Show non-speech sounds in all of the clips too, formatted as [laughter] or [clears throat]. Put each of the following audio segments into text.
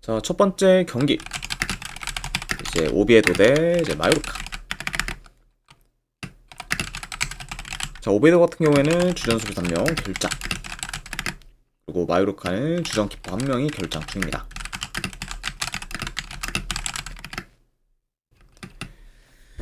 자, 첫 번째 경기. 이제 오비에도 대 이제 마요르카. 자, 오비에도 같은 경우에는 주전 수비 3명 결장. 그리고 마요르카는 주전 키퍼 1명이 결장 중입니다.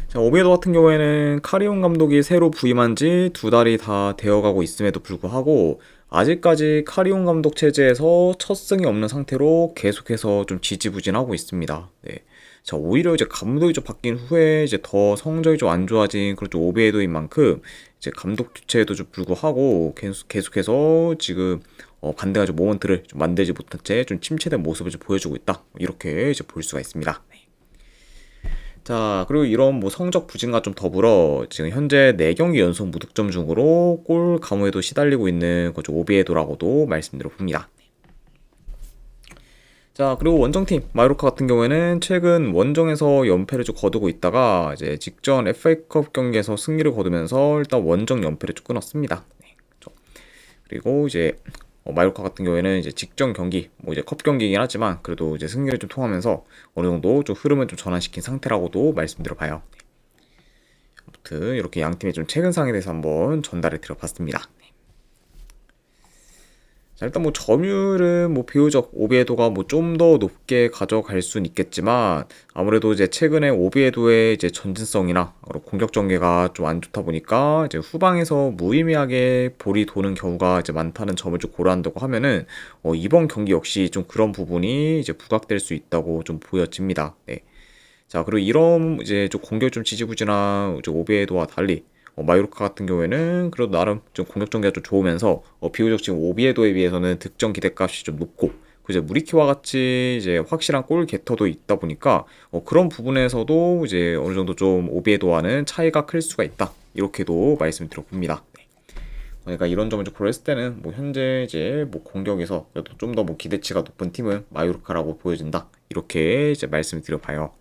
자, 오비에도 같은 경우에는 카리온 감독이 새로 부임한 지 두 달이 다 되어가고 있음에도 불구하고 아직까지 카리온 감독 체제에서 첫 승이 없는 상태로 계속해서 좀 지지부진하고 있습니다. 네. 자, 오히려 이제 감독이 좀 바뀐 후에 이제 더 성적이 좀 안 좋아진 그런 좀 오비에도인 만큼 이제 감독 교체에도 좀 불구하고 계속, 계속 해서 지금 어, 반대가 좀 모먼트를 좀 만들지 못한 채 좀 침체된 모습을 좀 보여주고 있다. 이렇게 이제 볼 수가 있습니다. 네. 자, 그리고 이런 뭐 성적 부진과 좀 더불어 지금 현재 4경기 연속 무득점 중으로 골 가무에도 시달리고 있는 거죠. 오비에도라고도 말씀드려 봅니다. 자, 그리고 원정팀 마요르카 같은 경우에는 최근 원정에서 연패를 좀 거두고 있다가 이제 직전 FA컵 경기에서 승리를 거두면서 일단 원정 연패를 좀 끊었습니다. 네, 그렇죠. 그리고 이제 어, 마요르카 같은 경우에는 이제 직전 경기, 뭐 이제 컵 경기이긴 하지만 그래도 이제 승리를 좀 통하면서 어느 정도 좀 흐름을 좀 전환시킨 상태라고도 말씀드려봐요. 네. 아무튼 이렇게 양 팀의 좀 최근 상에 대해서 한번 전달해 드려봤습니다. 자, 일단 뭐 점유율은 뭐 비교적 오비에도가 뭐 좀 더 높게 가져갈 수는 있겠지만 아무래도 이제 최근에 오비에도의 이제 전진성이나 공격 전개가 좀 안 좋다 보니까 이제 후방에서 무의미하게 볼이 도는 경우가 이제 많다는 점을 좀 고려한다고 하면은 어, 이번 경기 역시 좀 그런 부분이 이제 부각될 수 있다고 좀 보여집니다. 네. 자, 그리고 이런 이제 좀 공격 좀 지지부진한 오비에도와 달리 어, 마요르카 같은 경우에는 그래도 나름 좀 공격 전개가 좀 좋으면서 어, 비교적 지금 오비에도에 비해서는 득점 기대값이 좀 높고 이제 무리키와 같이 이제 확실한 골 게터도 있다 보니까 어, 그런 부분에서도 이제 어느 정도 좀 오비에도와는 차이가 클 수가 있다 이렇게도 말씀드려 봅니다. 네. 그러니까 이런 점을 좀 고려했을 때는 뭐 현재 이제 뭐 공격에서 그래도 좀 더 뭐 기대치가 높은 팀은 마요르카라고 보여진다 이렇게 이제 말씀을 드려봐요.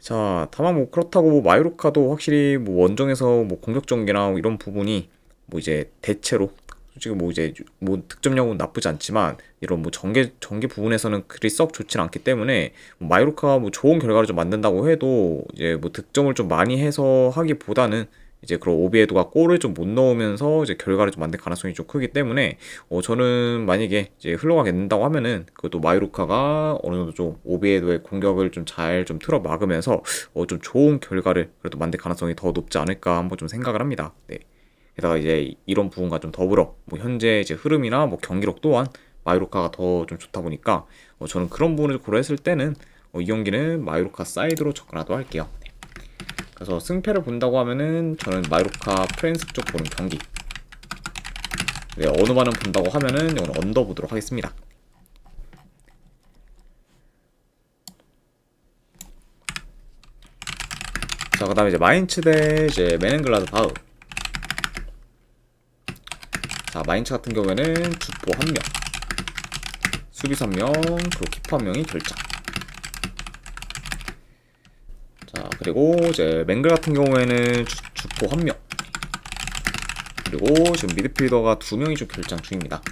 자, 다만 뭐 그렇다고 뭐 마요르카도 확실히 뭐 원정에서 뭐 공격 전개나 이런 부분이 뭐 이제 대체로 솔직히 뭐 이제 뭐 득점력은 나쁘지 않지만 이런 뭐 전개 전개 부분에서는 그리 썩 좋지는 않기 때문에 뭐 마요르카가 뭐 좋은 결과를 좀 만든다고 해도 이제 뭐 득점을 좀 많이 해서 하기보다는 이제 그런 오비에도가 골을 좀 못 넣으면서 이제 결과를 좀 만들 가능성이 좀 크기 때문에 어 저는 만약에 이제 흘러가게 된다고 하면은 그것도 마이루카가 어느 정도 좀 오비에도의 공격을 좀 잘좀 좀 틀어 막으면서 어 좀 좋은 결과를 그래도 만들 가능성이 더 높지 않을까 한번 좀 생각을 합니다. 네. 게다가 이제 이런 부분과 좀 더불어 뭐 현재 이제 흐름이나 뭐 경기력 또한 마이루카가 더 좀 좋다 보니까 어 저는 그런 부분을 고려했을 때는 어 이 경기는 마이루카 사이드로 접근하도록 할게요. 그래서 승패를 본다고 하면은 저는 마이로카 프랜스 쪽 보는 경기 네, 어느 반은 본다고 하면은 이건 언더 보도록 하겠습니다 자, 그 다음에 이제 마인츠 대 이제 메넨글라드 바우. 자, 마인츠 같은 경우에는 주포 한 명, 수비 3명, 그리고 키퍼 한 명이 결정. 자 그리고 이제 맹글 같은 경우에는 주, 주포 한 명. 그리고 지금 미드필더가 두 명이 좀 결장 중입니다.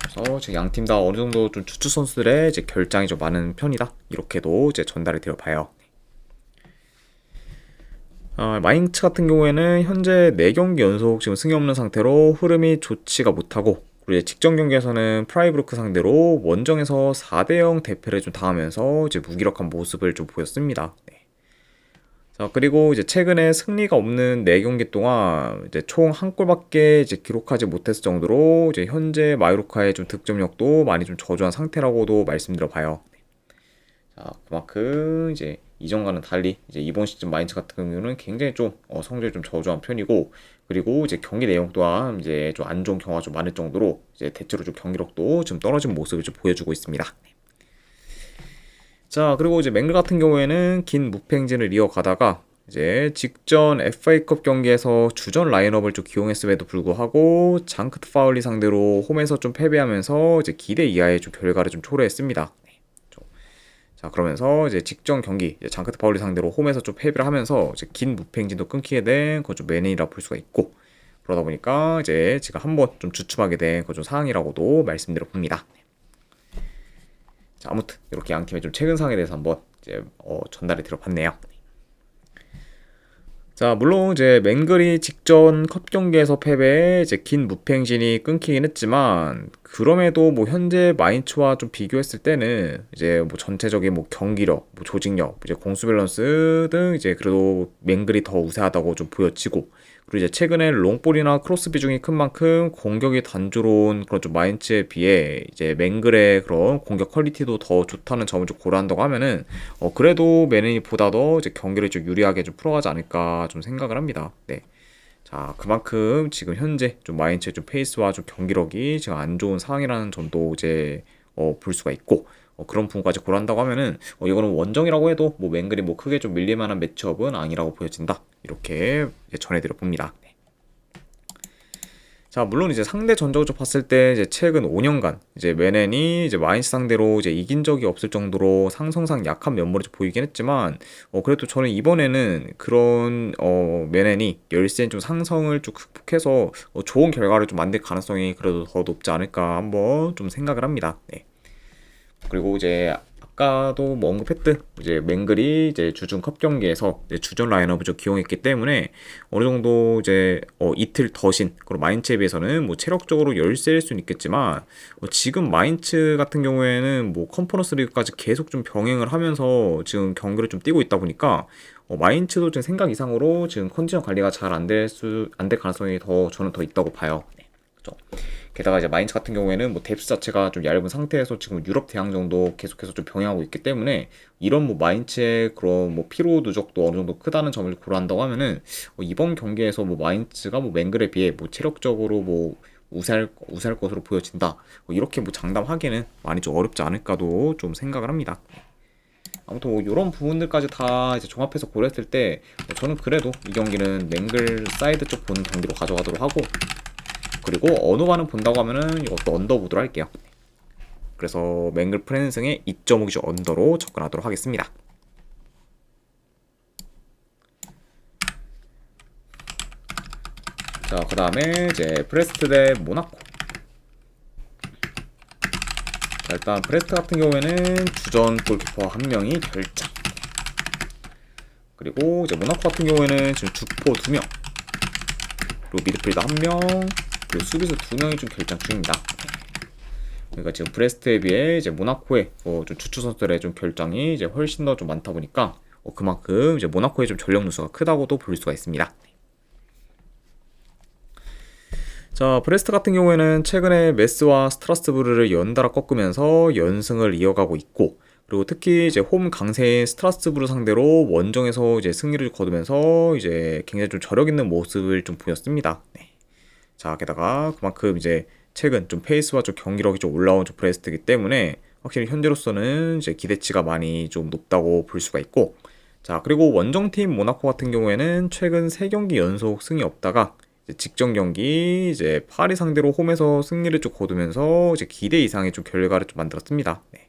그래서 지금 양팀 다 어느 정도 좀 추추 선수들의 이제 결장이 좀 많은 편이다. 이렇게도 이제 전달을 드려봐요. 어, 마인츠 같은 경우에는 현재 4경기 연속 지금 승이 없는 상태로 흐름이 좋지가 못하고 그리고 직전 경기에서는 프라이브루크 상대로 원정에서 4대0 대패를 좀 당하면서 이제 무기력한 모습을 좀 보였습니다. 네. 자, 그리고 이제 최근에 승리가 없는 4경기 동안 이제 총 한 골밖에 이제 기록하지 못했을 정도로 이제 현재 마요르카의 좀 득점력도 많이 좀 저조한 상태라고도 말씀드려 봐요. 네. 자, 그만큼 이제 이전과는 달리 이제 이번 시즌 마인츠 같은 경우는 굉장히 좀 어, 성적이 좀 저조한 편이고 그리고 이제 경기 내용 또한 이제 좀 안 좋은 경우가 좀 많을 정도로 이제 대체로 좀 경기력도 좀 떨어진 모습을 좀 보여주고 있습니다. 자 그리고 이제 맹글 같은 경우에는 긴 무팽진을 이어가다가 이제 직전 FA컵 경기에서 주전 라인업을 좀 기용했음에도 불구하고 장크트 파울리 상대로 홈에서 좀 패배하면서 이제 기대 이하의 좀 결과를 좀 초래했습니다. 자 그러면서 이제 직전 경기 이제 장크트 파울리 상대로 홈에서 좀 패배를 하면서 이제 긴 무패 행진도 끊기게 된 그건 좀 매너이라 볼 수가 있고 그러다 보니까 이제 제가 한번 좀 주춤하게 된 그런 좀 상황이라고도 말씀드려 봅니다. 자, 아무튼 이렇게 양 팀의 좀 최근 상황에 대해서 한번 이제 어, 전달해 드려 봤네요. 자, 물론 이제 맹글이 직전 컵 경기에서 패배에 이제 긴 무팽진이 끊기긴 했지만 그럼에도 뭐 현재 마인츠와 좀 비교했을 때는 이제 뭐 전체적인 뭐 경기력, 뭐 조직력, 이제 공수 밸런스 등 이제 그래도 맹글이 더 우세하다고 좀 보여지고 그리고 이제 최근에 롱볼이나 크로스 비중이 큰 만큼 공격이 단조로운 그런 좀 마인츠에 비해 이제 맹글의 그런 공격 퀄리티도 더 좋다는 점을 좀 고려한다고 하면은 어 그래도 메네니보다도 이제 경기를 좀 유리하게 좀 풀어가지 않을까 좀 생각을 합니다. 네. 자, 그만큼 지금 현재 좀 마인츠의 좀 페이스와 좀 경기력이 지금 안 좋은 상황이라는 점도 이제 어, 볼 수가 있고 어, 그런 부분까지 고려한다고 하면은 어, 이거는 원정이라고 해도 뭐 맹글이 뭐 크게 좀 밀릴 만한 매치업은 아니라고 보여진다. 이렇게 전해드려 봅니다. 네. 자, 물론 이제 상대 전적을 봤을 때 이제 최근 5년간 이제 메넨이 이제 마인스 상대로 이제 이긴 적이 없을 정도로 상성상 약한 면모를 좀 보이긴 했지만 어 그래도 저는 이번에는 그런 어 메넨이 열세인 좀 상성을 좀 극복해서 어, 좋은 결과를 좀 만들 가능성이 그래도 더 높지 않을까 한번 좀 생각을 합니다. 네. 그리고 이제 아까도 뭐 언급했듯 이제 맹글이 이제 주중 컵 경기에서 주전 라인업을 좀 기용했기 때문에 어느 정도 이제 어 이틀 더신 그리고 마인츠에 비해서는 뭐 체력적으로 열세일 수는 있겠지만 어 지금 마인츠 같은 경우에는 뭐 컨퍼런스 리그까지 계속 좀 병행을 하면서 지금 경기를 좀 뛰고 있다 보니까 어 마인츠도 지금 생각 이상으로 지금 컨디션 관리가 잘 안 될 수 안 될 가능성이 더 저는 더 있다고 봐요. 네. 그렇죠. 게다가 이제 마인츠 같은 경우에는 뭐 뎁스 자체가 좀 얇은 상태에서 지금 유럽 대항 정도 계속해서 좀 병행하고 있기 때문에 이런 뭐 마인츠의 그런 뭐 피로 누적도 어느 정도 크다는 점을 고려한다고 하면은 어 이번 경기에서 뭐 마인츠가 뭐 맹글에 비해 뭐 체력적으로 뭐 우세할 우세할 것으로 보여진다. 뭐 이렇게 뭐 장담하기는 많이 좀 어렵지 않을까도 좀 생각을 합니다. 아무튼 뭐 이런 부분들까지 다 이제 종합해서 고려했을 때 어, 저는 그래도 이 경기는 맹글 사이드 쪽 보는 경기로 가져가도록 하고 그리고 언어반은 본다고 하면은 이것도 언더 보도록 할게요. 그래서 맹글 프랜승의 2.5기죠 언더로 접근하도록 하겠습니다. 자, 그 다음에 이제 프레스트 대 모나코. 자, 일단 프레스트 같은 경우에는 주전 골키퍼 한 명이 결장. 그리고 이제 모나코 같은 경우에는 지금 주포 두 명. 그리고 미드필더 한 명. 그리고 수비수 두 명이 좀 결장 중입니다. 그러니까 지금 브레스트에 비해 이제 모나코의 어, 좀 주축 선수들의 좀 결장이 이제 훨씬 더 좀 많다 보니까 어, 그만큼 이제 모나코의 좀 전력 누수가 크다고도 볼 수가 있습니다. 자, 브레스트 같은 경우에는 최근에 메스와 스트라스부르를 연달아 꺾으면서 연승을 이어가고 있고 그리고 특히 이제 홈 강세인 스트라스부르 상대로 원정에서 이제 승리를 거두면서 이제 굉장히 좀 저력 있는 모습을 좀 보였습니다. 네. 자, 게다가 그만큼 이제 최근 좀 페이스와 좀 경기력이 좀 올라온 좀 브레스트이기 때문에 확실히 현재로서는 이제 기대치가 많이 좀 높다고 볼 수가 있고 자, 그리고 원정팀 모나코 같은 경우에는 최근 3경기 연속 승이 없다가 직전 경기 이제 파리 상대로 홈에서 승리를 좀 거두면서 이제 기대 이상의 좀 결과를 좀 만들었습니다. 네.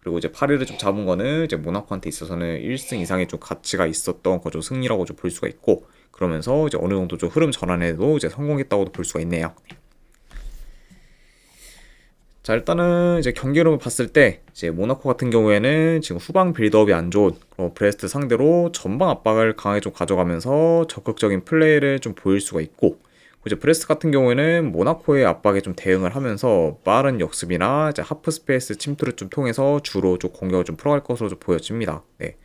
그리고 이제 파리를 좀 잡은 거는 이제 모나코한테 있어서는 1승 이상의 좀 가치가 있었던 거죠 승리라고 좀 볼 수가 있고 그러면서 이제 어느 정도 좀 흐름 전환에도 이제 성공했다고도 볼 수가 있네요. 자 일단은 이제 경기를 봤을 때 이제 모나코 같은 경우에는 지금 후방 빌드업이 안 좋은 어, 브레스트 상대로 전방 압박을 강하게 좀 가져가면서 적극적인 플레이를 좀 보일 수가 있고 이제 브레스트 같은 경우에는 모나코의 압박에 좀 대응을 하면서 빠른 역습이나 이제 하프 스페이스 침투를 좀 통해서 주로 좀 공격을 좀 풀어갈 것으로 좀 보여집니다. 네.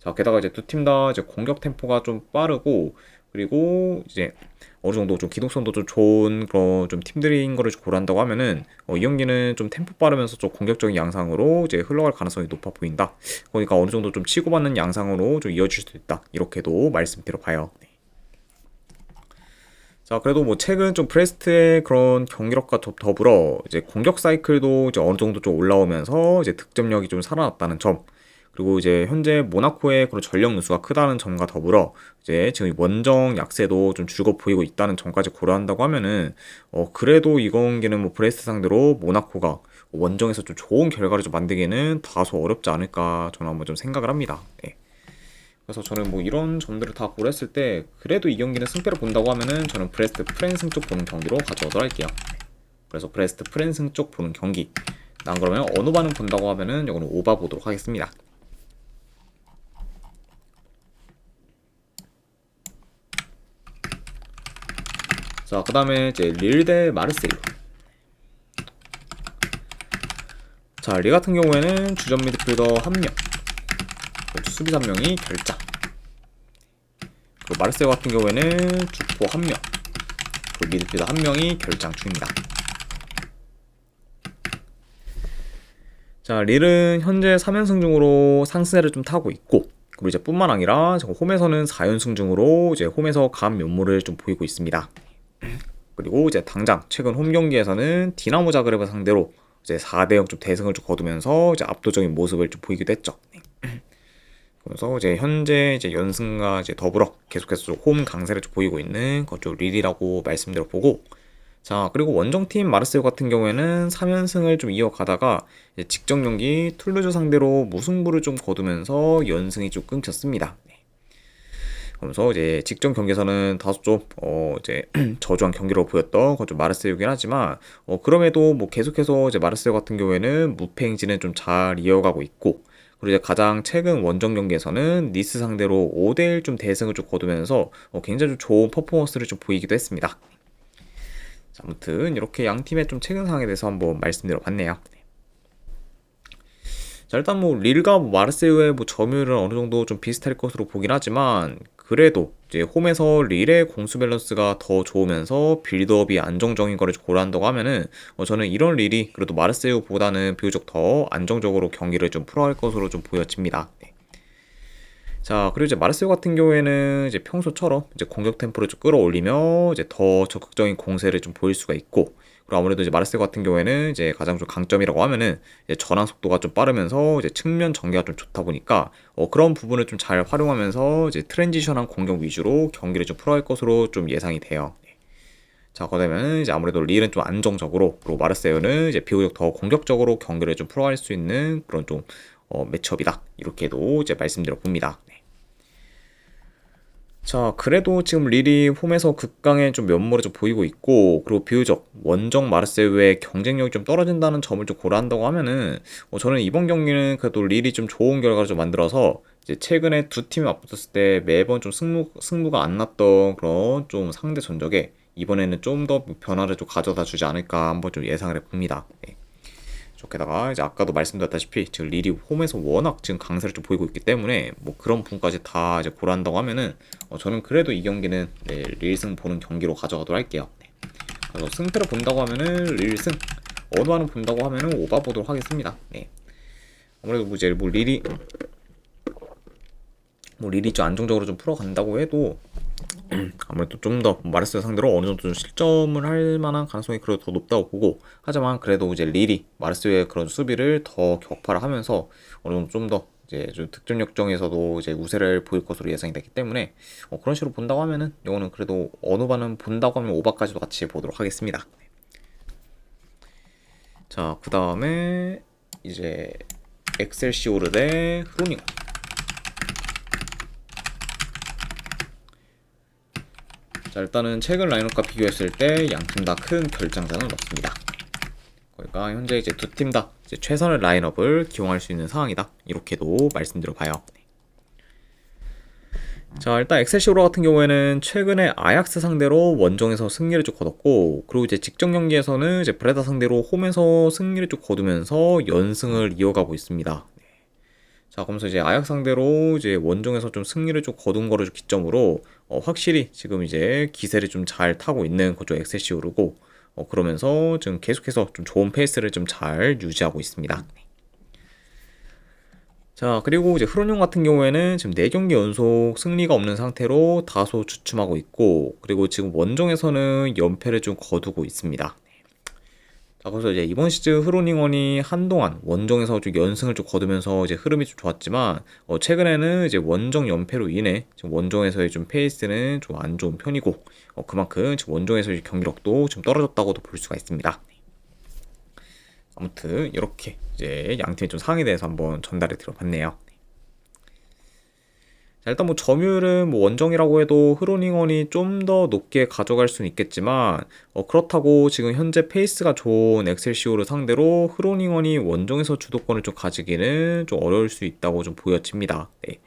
자 게다가 이제 두 팀 다 이제 공격 템포가 좀 빠르고 그리고 이제 어느 정도 좀 기동성도 좀 좋은 그런 좀 팀들인 거를 고려한다고 하면은 어, 이 경기는 좀 템포 빠르면서 좀 공격적인 양상으로 이제 흘러갈 가능성이 높아 보인다. 그러니까 어느 정도 좀 치고받는 양상으로 좀 이어질 수도 있다. 이렇게도 말씀드려 봐요. 네. 자, 그래도 뭐 최근 좀 프레스트의 그런 경기력과 더불어 이제 공격 사이클도 이제 어느 정도 좀 올라오면서 이제 득점력이 좀 살아났다는 점. 그리고 이제 현재 모나코의 그런 전력 누수가 크다는 점과 더불어 이제 지금 원정 약세도 좀 줄곧 보이고 있다는 점까지 고려한다고 하면은 어 그래도 이 경기는 뭐 브레스트 상대로 모나코가 원정에서 좀 좋은 결과를 좀 만들기는 다소 어렵지 않을까 저는 한번 좀 생각을 합니다. 네. 그래서 저는 뭐 이런 점들을 다 고려했을 때 그래도 이 경기는 승패를 본다고 하면은 저는 브레스트 프랜승 쪽 보는 경기로 가져오도록 할게요. 그래서 브레스트 프랜승 쪽 보는 경기. 난 그러면 어느 반응 본다고 하면은 이거는 오바 보도록 하겠습니다. 자, 그 다음에 이제 릴 대 마르세유. 자, 리 같은 경우에는 주전 미드필더 한 명, 그리고 수비수 한 명이 결장. 그리고 마르세유 같은 경우에는 주포 한 명, 그리고 미드필더 한 명이 결장 중입니다. 자, 릴은 현재 3연승 중으로 상승세를 좀 타고 있고, 그리고 이제 뿐만 아니라 홈에서는 4연승 중으로 이제 홈에서 감 면모를 좀 보이고 있습니다. 그리고 이제 당장 최근 홈 경기에서는 디나모 자그레브 상대로 이제 4대 0 좀 대승을 좀 거두면서 이제 압도적인 모습을 좀 보이기도 했죠. [clears throat] 그래서 이제 현재 이제 연승과 이제 더불어 계속해서 홈 강세를 좀 보이고 있는 그쪽 릴이라고 말씀드려 보고 자 그리고 원정팀 마르세유 같은 경우에는 3연승을 좀 이어가다가 직전 경기 툴루즈 상대로 무승부를 좀 거두면서 연승이 좀 끊겼습니다. 그러면서 이제 직전 경기에서는 다소 좀 어 이제 [clears throat] 저조한 경기로 보였던 그좀 마르세유긴 하지만 어 그럼에도 뭐 계속해서 이제 마르세유 같은 경우에는 무패 행진을 좀잘 이어가고 있고 그리고 이제 가장 최근 원정 경기에서는 니스 상대로 5대1 좀 대승을 좀 거두면서 어 굉장히 좀 좋은 퍼포먼스를 좀 보이기도 했습니다. 자, 아무튼 이렇게 양 팀의 좀 최근 상황에 대해서 한번 말씀드려 봤네요. 자, 일단 뭐 릴과 뭐 마르세유의 뭐 점유율은 어느 정도 좀 비슷할 것으로 보긴 하지만 그래도 이제 홈에서 릴의 공수 밸런스가 더 좋으면서 빌드업이 안정적인 거를 고려한다고 하면은 어 저는 이런 릴이 그래도 마르세유보다는 비교적 더 안정적으로 경기를 좀 풀어갈 것으로 좀 보여집니다. 네. 자, 그리고 이제 마르세유 같은 경우에는 이제 평소처럼 이제 공격 템포를 좀 끌어올리며 이제 더 적극적인 공세를 좀 보일 수가 있고 그리고 아무래도 이제 마르세유 같은 경우에는 이제 가장 좀 강점이라고 하면은 전환 속도가 좀 빠르면서 이제 측면 전개가 좀 좋다 보니까 어 그런 부분을 좀 잘 활용하면서 이제 트랜지션한 공격 위주로 경기를 좀 풀어갈 것으로 좀 예상이 돼요. 네. 자, 그러면 이제 아무래도 릴은 좀 안정적으로 그리고 마르세유는 이제 비교적 더 공격적으로 경기를 좀 풀어갈 수 있는 그런 좀 어, 매첩이다 이렇게도 이제 말씀드려 봅니다. 네. 자, 그래도 지금 릴이 홈에서 극강의 좀 면모를 좀 보이고 있고, 그리고 비교적 원정 마르세유의 경쟁력이 좀 떨어진다는 점을 좀 고려한다고 하면은, 어, 저는 이번 경기는 그래도 릴이 좀 좋은 결과를 좀 만들어서, 이제 최근에 두 팀이 맞붙었을 때 매번 좀 승부, 승부가 안 났던 그런 좀 상대 전적에 이번에는 좀 더 변화를 좀 가져다 주지 않을까 한번 좀 예상을 해봅니다. 네. 게다가 이제 아까도 말씀드렸다시피 지금 릴이 홈에서 워낙 지금 강세를 좀 보이고 있기 때문에 뭐 그런 부분까지 다 이제 고려한다고 하면은 어 저는 그래도 이 경기는 네, 릴승 보는 경기로 가져가도록 할게요. 네. 그래서 승패를 본다고 하면은 릴승 어느하는 본다고 하면은 오바 보도록 하겠습니다. 네. 아무래도 뭐 이제 뭐 릴이 뭐 릴이 좀 안정적으로 좀 풀어간다고 해도 아무래도 좀 더 마르스 상대로 어느 정도 좀 실점을 할 만한 가능성이 그래도 더 높다고 보고 하지만 그래도 이제 릴이 마르스의 그런 수비를 더 격파를 하면서 어느 정도 좀 더 이제 좀 득점 역정에서도 이제 우세를 보일 것으로 예상이 됐기 때문에 어 그런 식으로 본다고 하면은 이거는 그래도 어느 반은 본다고 하면 오바까지도 같이 보도록 하겠습니다. 자, 그 다음에 이제 엑셀시오르 대 흐로닝 자 일단은 최근 라인업과 비교했을 때 양 팀 다 큰 결장장은 없습니다. 그러니까 현재 이제 두 팀 다 최선의 라인업을 기용할 수 있는 상황이다. 이렇게도 말씀드려 봐요. 자 일단 엑셀시오로 같은 경우에는 최근에 아약스 상대로 원정에서 승리를 쭉 거뒀고 그리고 이제 직전 경기에서는 이제 브레다 상대로 홈에서 승리를 쭉 거두면서 연승을 이어가고 있습니다. 자, 그러면서 이제 아약 상대로 이제 원정에서 좀 승리를 좀 거둔 거를 기점으로 어, 확실히 지금 이제 기세를 좀 잘 타고 있는 그쪽 엑세시 오르고 어, 그러면서 지금 계속해서 좀 좋은 페이스를 좀 잘 유지하고 있습니다. 자, 그리고 이제 흐론용 같은 경우에는 지금 4경기 연속 승리가 없는 상태로 다소 주춤하고 있고, 그리고 지금 원정에서는 연패를 좀 거두고 있습니다. 자, 그래서 이제 이번 시즌 흐로닝원이 한동안 원정에서 좀 연승을 좀 거두면서 이제 흐름이 좀 좋았지만 어, 최근에는 이제 원정 연패로 인해 지금 원정에서의 좀 페이스는 좀 안 좋은 편이고 어, 그만큼 지금 원정에서의 경기력도 좀 떨어졌다고도 볼 수가 있습니다. 아무튼 이렇게 이제 양 팀의 좀 상황에 대해서 한번 전달해 드려봤네요. 자, 일단 뭐 점유율은 뭐 원정이라고 해도 흐로닝원이 좀 더 높게 가져갈 수는 있겠지만 어, 그렇다고 지금 현재 페이스가 좋은 엑셀시오를 상대로 흐로닝원이 원정에서 주도권을 좀 가지기는 좀 어려울 수 있다고 좀 보여집니다. 네.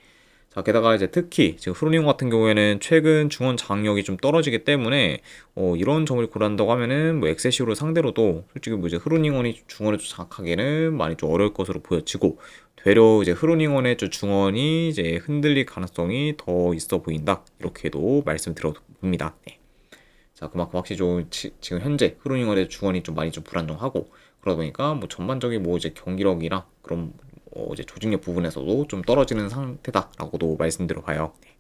자, 게다가 이제 특히 지금 흐로닝 같은 경우에는 최근 중원 장력이 좀 떨어지기 때문에 어, 이런 점을 고려한다고 하면은 뭐 엑세시오를 상대로도 솔직히 뭐 이제 흐로닝원이 중원을 좀 장악하기는 많이 좀 어려울 것으로 보여지고 되려 이제 흐로닝원의 좀 중원이 이제 흔들릴 가능성이 더 있어 보인다 이렇게도 말씀드려봅니다. 네. 자 그만큼 확실히 좀 지, 금 현재 흐로닝원의 중원이 좀 많이 좀 불안정하고 그러다 보니까 뭐 전반적인 뭐 이제 경기력이나 그런 어 이제 조직력 부분에서도 좀 떨어지는 상태다라고도 말씀드려 봐요. 네.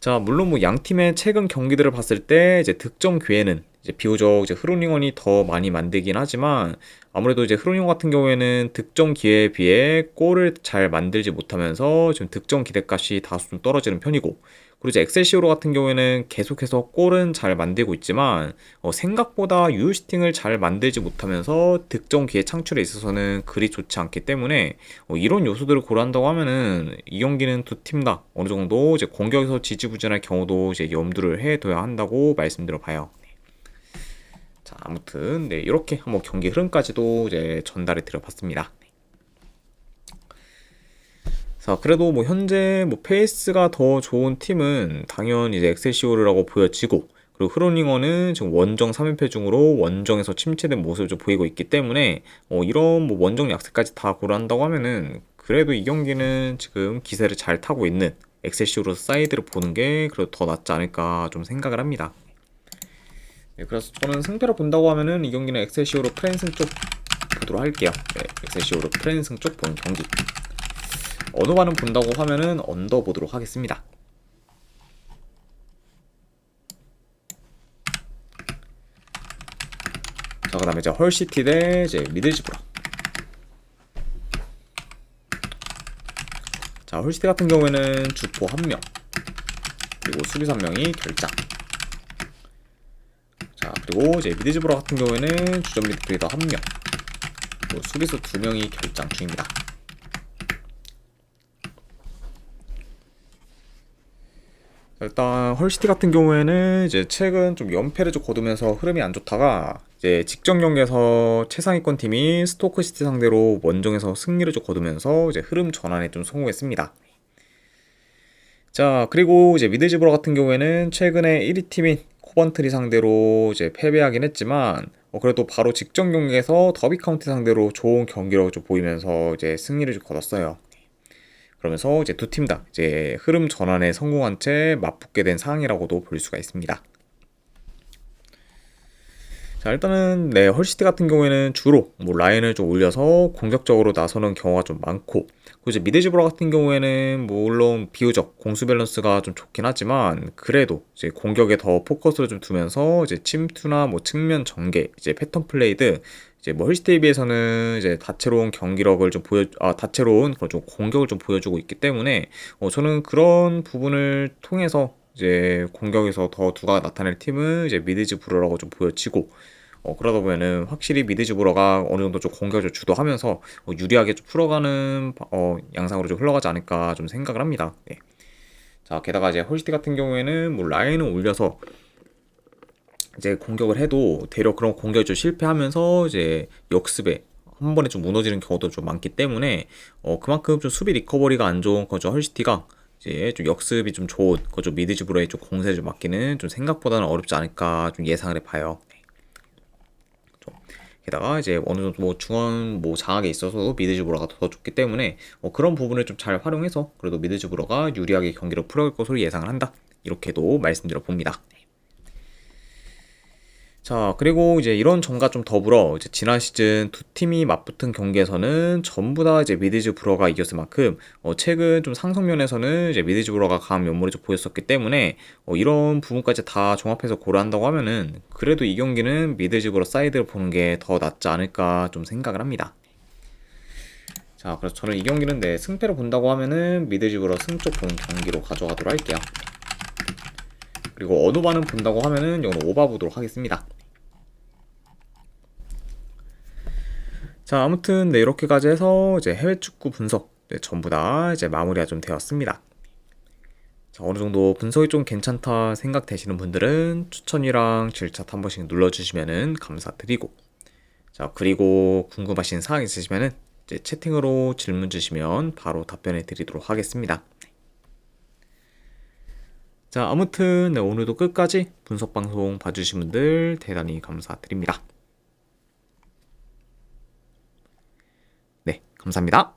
자, 물론 뭐 양 팀의 최근 경기들을 봤을 때 이제 득점 기회는 이제 비교적 이제 흐로닝원이 더 많이 만들긴 하지만 아무래도 이제 흐로닝원 같은 경우에는 득점 기회에 비해 골을 잘 만들지 못하면서 지금 득점 기대값이 다소 좀 떨어지는 편이고 그리고 이제 엑셀시오로 같은 경우에는 계속해서 골은 잘 만들고 있지만 어, 생각보다 유효시팅을 잘 만들지 못하면서 득점 기회 창출에 있어서는 그리 좋지 않기 때문에 어, 이런 요소들을 고려한다고 하면은 이 경기는 두 팀 다 어느 정도 이제 공격에서 지지부진할 경우도 이제 염두를 해둬야 한다고 말씀드려 봐요. 네. 자 아무튼 네 이렇게 한번 경기 흐름까지도 이제 전달해 드려봤습니다. 자, 그래도 뭐 현재 뭐 페이스가 더 좋은 팀은 당연 이제 엑셀시오르라고 보여지고 그리고 흐로닝어는 지금 원정 3연패 중으로 원정에서 침체된 모습을 좀 보이고 있기 때문에 어, 이런 뭐 원정 약세까지 다 고려한다고 하면은 그래도 이 경기는 지금 기세를 잘 타고 있는 엑셀시오르 사이드를 보는 게 그래도 더 낫지 않을까 좀 생각을 합니다. 네, 그래서 저는 승패를 본다고 하면은 이 경기는 엑셀시오르 프랜승 쪽 보도록 할게요. 네, 엑셀시오르 프랜승 쪽 보는 경기. 언어반은 본다고 하면은 언더 보도록 하겠습니다. 자, 그 다음에 이제 헐시티 대 이제 미들즈브라. 자, 헐시티 같은 경우에는 주포 한 명, 그리고 수비수 한 명이 결장. 자, 그리고 이제 미드즈브라 같은 경우에는 주전 미드필더 한 명, 그리고 수비수 두 명이 결장 중입니다. 일단 헐시티 같은 경우에는 이제 최근 좀 연패를 좀 거두면서 흐름이 안 좋다가 이제 직전 경기에서 최상위권 팀이 스토크시티 상대로 원정에서 승리를 좀 거두면서 이제 흐름 전환에 좀 성공했습니다. 자 그리고 이제 미드지브러 같은 경우에는 최근에 1위 팀인 코번트리 상대로 이제 패배하긴 했지만 어 그래도 바로 직전 경기에서 더비 카운티 상대로 좋은 경기력을 좀 보이면서 이제 승리를 좀 거뒀어요. 그러면서 이제 두 팀 다 이제 흐름 전환에 성공한 채 맞붙게 된 상황이라고도 볼 수가 있습니다. 자 일단은 네 헐시티 같은 경우에는 주로 뭐 라인을 좀 올려서 공격적으로 나서는 경우가 좀 많고 이제 미드지브라 같은 경우에는 뭐 물론 비교적 공수 밸런스가 좀 좋긴 하지만 그래도 이제 공격에 더 포커스를 좀 두면서 이제 침투나 뭐 측면 전개 이제 패턴 플레이드 이제 뭐 헐시티에 비해서는 이제 다채로운 경기력을 좀 보여 아 다채로운 그런 좀 공격을 좀 보여주고 있기 때문에 어 저는 그런 부분을 통해서 이제 공격에서 더 두가 나타낼 팀은 이제 미드즈 브로라고 좀 보여지고 어, 그러다 보면은 확실히 미드즈 브로가 어느 정도 좀 공격을 주도하면서 어, 유리하게 좀 풀어가는 어, 양상으로 좀 흘러가지 않을까 좀 생각을 합니다. 네. 자 게다가 이제 헐시티 같은 경우에는 뭐 라인을 올려서 이제 공격을 해도 대려 그런 공격이 좀 실패하면서 이제 역습에 한 번에 좀 무너지는 경우도 좀 많기 때문에 어 그만큼 좀 수비 리커버리가 안 좋은 거죠 헐시티가 이제 좀 역습이 좀 좋은 거죠 미드즈브로에 좀 공세를 좀 맡기는 좀 생각보다는 어렵지 않을까 좀 예상을 해봐요. 네. 게다가 이제 어느 정도 뭐 중원 뭐 장악에 있어서 미드즈브로가 더 좋기 때문에 어 그런 부분을 좀 잘 활용해서 그래도 미드즈브로가 유리하게 경기를 풀어갈 것으로 예상을 한다 이렇게도 말씀드려 봅니다. 자, 그리고 이제 이런 점과 좀 더불어 이제 지난 시즌 두 팀이 맞붙은 경기에서는 전부 다 이제 미드즈 브러가 이겼을 만큼 어 최근 좀 상승면에서는 이제 미드즈 브러가 강한 면모를 좀 보였었기 때문에 어 이런 부분까지 다 종합해서 고려한다고 하면은 그래도 이 경기는 미드즈 브러 사이드를 보는 게 더 낫지 않을까 좀 생각을 합니다. 자, 그래서 저는 이 경기는 네, 승패를 본다고 하면은 미드즈 브러 승쪽 본 경기로 가져가도록 할게요. 그리고 어느 반은 본다고 하면은 이건 오바 보도록 하겠습니다. 자, 아무튼 네, 이렇게까지 해서 이제 해외 축구 분석 네, 전부 다 이제 마무리가 좀 되었습니다. 자, 어느 정도 분석이 좀 괜찮다 생각되시는 분들은 추천이랑 질차 한 번씩 눌러주시면 감사드리고 자 그리고 궁금하신 사항 있으시면은 채팅으로 질문 주시면 바로 답변해 드리도록 하겠습니다. 자 아무튼 네, 오늘도 끝까지 분석 방송 봐주신 분들 대단히 감사드립니다. 네 감사합니다.